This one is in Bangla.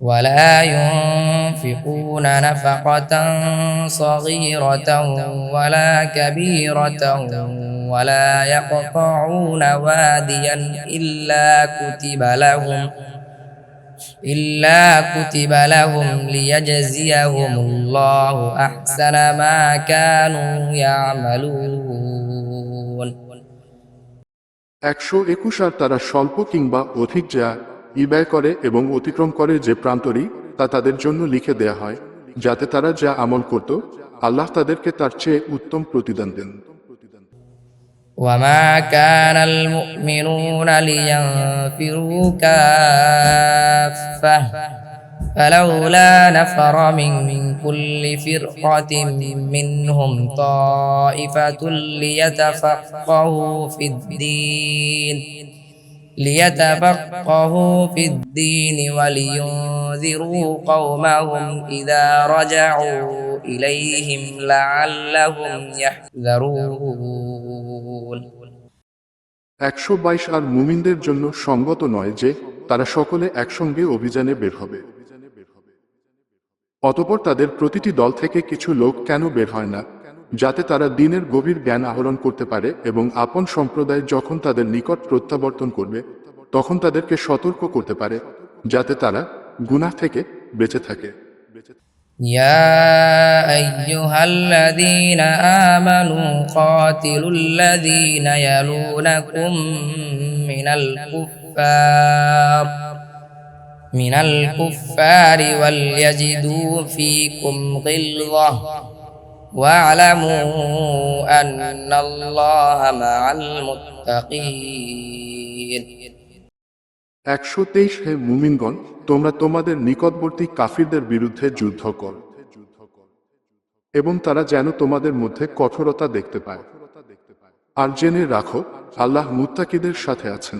ولا ينفقون نفقة صغيرة ولا كبيرة ولا يقطعون واديا إلا كتب لهم إلا كتب لهم ليجزيهم الله أحسن ما كانوا يعملون একশো একুশ আর তারা স্বল্প কিংবা অধিক যা ই ব্যয় করে এবং অতিক্রম করে যে প্রান্তরই তা তাদের জন্য লিখে দেয়া হয় যাতে তারা যা আমল করত আল্লাহ তাদেরকে তার চেয়ে উত্তম প্রতিদান দেন وما كان المؤمنون لينفروا كافة فلولا نفر من كل فرقة منهم طائفة ليتفقهوا في الدين ليتفقهوا في الدين ولينذروا قومهم إذا رجعوا إليهم لعلهم يحذرون একশো বাইশ আর মুমিনদের জন্য সঙ্গত নয় যে তারা সকলে একসঙ্গে অভিযানে বের হবে অতপর তাদের প্রতিটি দল থেকে কিছু লোক কেন বের হয় না যাতে তারা দিনের গভীর জ্ঞান আহরণ করতে পারে এবং আপন সম্প্রদায় যখন তাদের নিকট প্রত্যাবর্তন করবে তখন তাদেরকে সতর্ক করতে পারে যাতে তারা গুনাহ থেকে বেঁচে থাকে يا أيها الذين آمنوا قاتلوا الذين يلونكم من الكفار من الكفار وليجدوا فيكم غلظة واعلموا أن الله مع المتقين একশো তেইশ হে মুমিনগণ তোমরা তোমাদের নিকটবর্তী কাফিরদের বিরুদ্ধে যুদ্ধ কর এবং তারা যেন তোমাদের মধ্যে কঠোরতা দেখতে পায় আর জেনে রাখো আল্লাহ মুত্তাকিদের সাথে আছেন